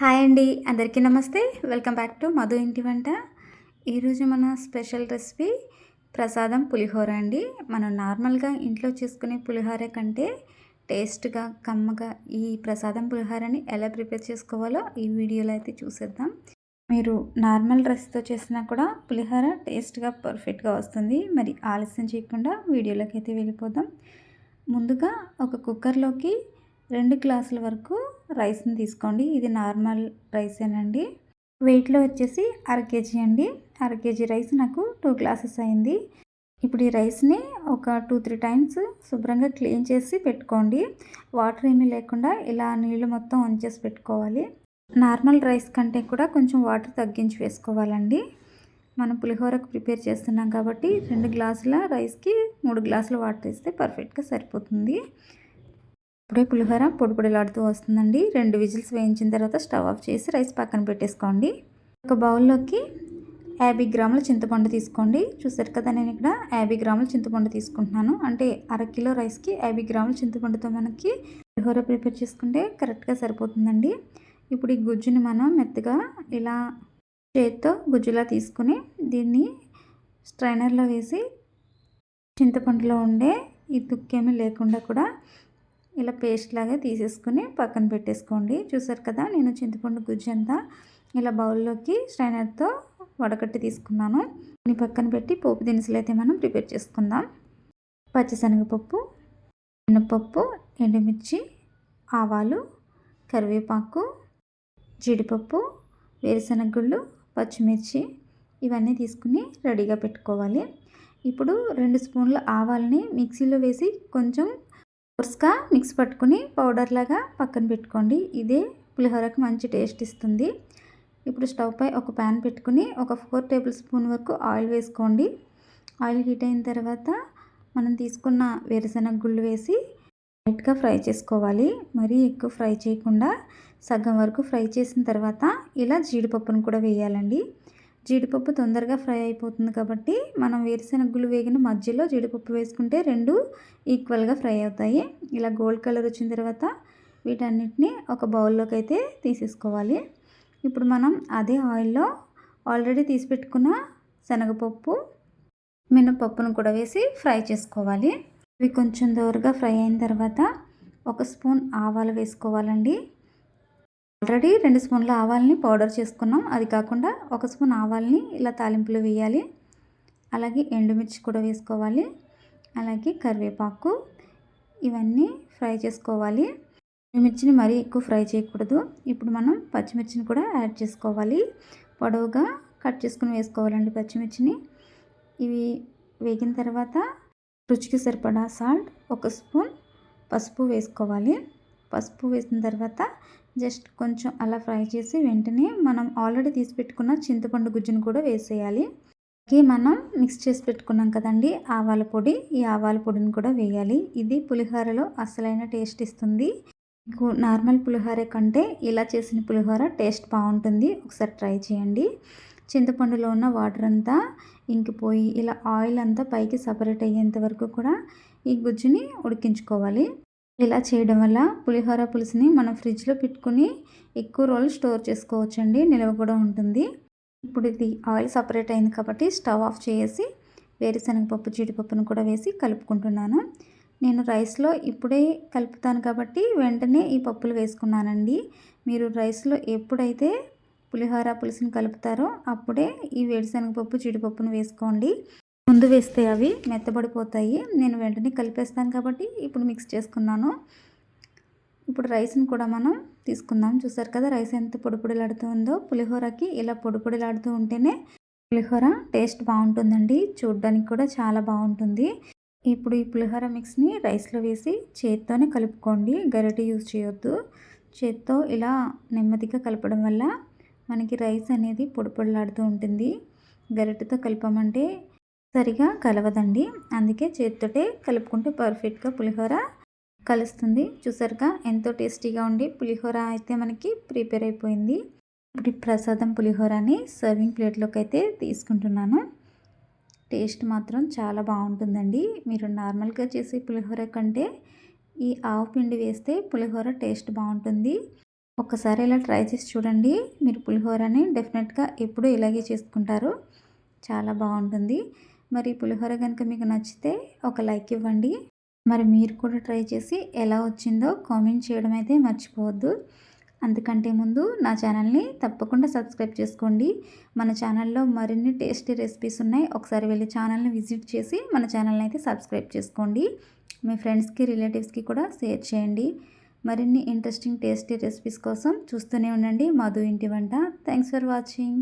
Hi అండి అందరికీ నమస్తే. వెల్కమ్ బ్యాక్ టు మధు ఇంటి వంట. ఈరోజు మన స్పెషల్ రెసిపీ ప్రసాదం పులిహోర అండి. మనం నార్మల్గా ఇంట్లో చేసుకునే పులిహోర కంటే టేస్ట్గా కమ్మగా ఈ ప్రసాదం పులిహోరని ఎలా ప్రిపేర్ చేసుకోవాలో ఈ వీడియోలో అయితే చూసేద్దాం. మీరు నార్మల్ డ్రెస్తో చేసినా కూడా పులిహోర టేస్ట్గా పర్ఫెక్ట్గా వస్తుంది. మరి ఆలస్యం చేయకుండా వీడియోలోకి అయితే వెళ్ళిపోదాం. ముందుగా ఒక కుక్కర్లోకి రెండు గ్లాసుల వరకు రైస్ని తీసుకోండి. ఇది నార్మల్ రైసేనండి. వెయిట్లో వచ్చేసి అర కేజీ అండి. అర కేజీ రైస్ నాకు టూ గ్లాసెస్ అయింది. ఇప్పుడు ఈ రైస్ని ఒక టూ త్రీ టైమ్స్ శుభ్రంగా క్లీన్ చేసి పెట్టుకోండి. వాటర్ ఏమీ లేకుండా ఇలా నీళ్ళు మొత్తం వంచేసి పెట్టుకోవాలి. నార్మల్ రైస్ కంటే కూడా కొంచెం వాటర్ తగ్గించి వేసుకోవాలండి. మనం పులిహోరకు ప్రిపేర్ చేస్తున్నాం కాబట్టి రెండు గ్లాసుల రైస్కి మూడు గ్లాసుల వాటర్ వేస్తే పర్ఫెక్ట్గా సరిపోతుంది. ఇప్పుడే పులిహోర పొడి పొడిలాడుతూ వస్తుందండి. రెండు విజిల్స్ వేయించిన తర్వాత స్టవ్ ఆఫ్ చేసి రైస్ పక్కన పెట్టేసుకోండి. ఒక బౌల్లోకి యాభై గ్రాముల చింతపండు తీసుకోండి. చూసారు కదా నేను ఇక్కడ యాభై గ్రాముల చింతపండు తీసుకుంటున్నాను. అంటే అర కిలో రైస్కి యాభై గ్రాముల చింతపండుతో మనకి పులిహోర ప్రిపేర్ చేసుకుంటే కరెక్ట్గా సరిపోతుందండి. ఇప్పుడు ఈ గుజ్జుని మనం మెత్తగా ఇలా చేత్తో గుజ్జులా తీసుకుని దీన్ని స్ట్రైనర్లో వేసి చింతపండులో ఉండే ఈ తుక్కేమీ లేకుండా కూడా ఇలా పేస్ట్ లాగా తీసేసుకుని పక్కన పెట్టేసుకోండి. చూసారు కదా నేను చింతపండు గుజ్జు అంతా ఇలా బౌల్లోకి స్ట్రైనర్తో వడకట్టి తీసుకున్నాను. దీన్ని పక్కన పెట్టి పోపు దినుసులు అయితే మనం ప్రిపేర్ చేసుకుందాం. పచ్చిశనగపప్పు మినపప్పు ఎండుమిర్చి ఆవాలు కరివేపాకు జీడిపప్పు వేరుశనగ గుళ్ళు పచ్చిమిర్చి ఇవన్నీ తీసుకుని రెడీగా పెట్టుకోవాలి. ఇప్పుడు రెండు స్పూన్ల ఆవాలని మిక్సీలో వేసి కొంచెం కోర్స్గా మిక్స్ పట్టుకుని పౌడర్ లాగా పక్కన పెట్టుకోండి. ఇదే పులిహోరకు మంచి టేస్ట్ ఇస్తుంది. ఇప్పుడు స్టవ్ పై ఒక ప్యాన్ పెట్టుకుని ఒక ఫోర్ టేబుల్ స్పూన్ వరకు ఆయిల్ వేసుకోండి. ఆయిల్ హీట్ అయిన తర్వాత మనం తీసుకున్న వేరుశనగ గుళ్ళు వేసి లైట్గా ఫ్రై చేసుకోవాలి. మరీ ఎక్కువ ఫ్రై చేయకుండా సగం వరకు ఫ్రై చేసిన తర్వాత ఇలా జీడిపప్పును కూడా వేయాలండి. జీడిపప్పు తొందరగా ఫ్రై అయిపోతుంది కాబట్టి మనం వేరుశనగలు వేగిన మధ్యలో జీడిపప్పు వేసుకుంటే రెండు ఈక్వల్గా ఫ్రై అవుతాయి. ఇలా గోల్డ్ కలర్ వచ్చిన తర్వాత వీటన్నిటిని ఒక బౌల్లోకి అయితే తీసేసుకోవాలి. ఇప్పుడు మనం అదే ఆయిల్లో ఆల్రెడీ తీసి పెట్టుకున్న శనగపప్పు మినపప్పును కూడా వేసి ఫ్రై చేసుకోవాలి. ఇవి కొంచెం దోరగా ఫ్రై అయిన తర్వాత ఒక స్పూన్ ఆవాలు వేసుకోవాలండి. ఆల్రెడీ రెండు స్పూన్ల ఆవాలని పౌడర్ చేసుకున్నాం. అది కాకుండా ఒక స్పూన్ ఆవాలని ఇలా తాలింపులు వేయాలి. అలాగే ఎండుమిర్చి కూడా వేసుకోవాలి. అలాగే కరివేపాకు ఇవన్నీ ఫ్రై చేసుకోవాలి. ఎండుమిర్చిని మరీ ఎక్కువ ఫ్రై చేయకూడదు. ఇప్పుడు మనం పచ్చిమిర్చిని కూడా యాడ్ చేసుకోవాలి. పొడవుగా కట్ చేసుకుని వేసుకోవాలండి పచ్చిమిర్చిని. ఇవి వేగిన తర్వాత రుచికి సరిపడా సాల్ట్ ఒక స్పూన్ పసుపు వేసుకోవాలి. పసుపు వేసిన తర్వాత జస్ట్ కొంచెం అలా ఫ్రై చేసి వెంటనే మనం ఆల్రెడీ తీసి పెట్టుకున్న చింతపండు గుజ్జును కూడా వేసేయాలి. మనం మిక్స్ చేసి పెట్టుకున్నాం కదండి ఆవాల పొడి. ఈ ఆవాల పొడిని కూడా వేయాలి. ఇది పులిహోరలో అసలైన టేస్ట్ ఇస్తుంది. మీకు నార్మల్ పులిహోర కంటే ఇలా చేసిన పులిహోర టేస్ట్ బాగుంటుంది. ఒకసారి ట్రై చేయండి. చింతపండులో ఉన్న వాటర్ అంతా ఇంకిపోయి ఇలా ఆయిల్ అంతా పైకి సపరేట్ అయ్యేంత వరకు కూడా ఈ గుజ్జుని ఉడికించుకోవాలి. ఇలా చేయడం వల్ల పులిహోర పులుసుని మనం ఫ్రిడ్జ్లో పెట్టుకుని ఎక్కువ రోజులు స్టోర్ చేసుకోవచ్చండి. నిల్వ కూడా ఉంటుంది. ఇప్పుడు ఇది ఆయిల్ సపరేట్ అయింది కాబట్టి స్టవ్ ఆఫ్ చేసి వేరుశనగపప్పు జీడిపప్పును కూడా వేసి కలుపుకుంటున్నాను. నేను రైస్లో ఇప్పుడే కలుపుతాను కాబట్టి వెంటనే ఈ పప్పులు వేసుకున్నానండి. మీరు రైస్లో ఎప్పుడైతే పులిహోర పులుసుని కలుపుతారో అప్పుడే ఈ వేరుశనగపప్పు జీడిపప్పును వేసుకోండి. ముందు వేస్తే అవి మెత్తబడిపోతాయి. నేను వెంటనే కలిపేస్తాను కాబట్టి ఇప్పుడు మిక్స్ చేసుకున్నాను. ఇప్పుడు రైస్ని కూడా మనం తీసుకుందాం. చూసారు కదా రైస్ ఎంత పొడిపొడిలాడుతూ ఉందో పులిహోరకి ఇలా పొడిపొడిలాడుతూ ఉంటేనే పులిహోర టేస్ట్ బాగుంటుందండి. చూడడానికి కూడా చాలా బాగుంటుంది. ఇప్పుడు ఈ పులిహోర మిక్స్ని రైస్లో వేసి చేత్తోనే కలుపుకోండి. గరిటె యూజ్ చేయొద్దు. చేత్తో ఇలా నెమ్మదిగా కలపడం వల్ల మనకి రైస్ అనేది పొడిపొడిలాడుతూ ఉంటుంది. గరిటెతో కలపమంటే సరిగా కలవదండి. అందుకే చేతితోటే కలుపుకుంటే పర్ఫెక్ట్గా పులిహోర కలుస్తుంది. చూసారుగా ఎంతో టేస్టీగా ఉండి పులిహోర అయితే మనకి ప్రిపేర్ అయిపోయింది. ఇప్పుడు ప్రసాదం పులిహోరని సర్వింగ్ ప్లేట్లోకి అయితే తీసుకుంటున్నాను. టేస్ట్ మాత్రం చాలా బాగుంటుందండి. మీరు నార్మల్గా చేసే పులిహోర కంటే ఈ ఆవు పిండి వేస్తే పులిహోర టేస్ట్ బాగుంటుంది. ఒకసారి ఇలా ట్రై చేసి చూడండి. మీరు పులిహోరని డెఫినెట్గా ఎప్పుడు ఇలాగే చేసుకుంటారు. చాలా బాగుంటుంది. మరి పులిహోర కనుక మీకు నచ్చితే ఒక లైక్ ఇవ్వండి. మరి మీరు కూడా ట్రై చేసి ఎలా వచ్చిందో కామెంట్ చేయడం అయితే మర్చిపోవద్దు. అందుకంటే ముందు నా ఛానల్ని తప్పకుండా సబ్స్క్రైబ్ చేసుకోండి. మన ఛానల్లో మరిన్ని టేస్టీ రెసిపీస్ ఉన్నాయి. ఒకసారి వెళ్ళి ఛానల్ని విజిట్ చేసి మన ఛానల్ని అయితే సబ్స్క్రైబ్ చేసుకోండి. మీ ఫ్రెండ్స్కి రిలేటివ్స్కి కూడా షేర్ చేయండి. మరిన్ని ఇంట్రెస్టింగ్ టేస్టీ రెసిపీస్ కోసం చూస్తూనే ఉండండి. మధు ఇంటి వంట. Thanks for watching.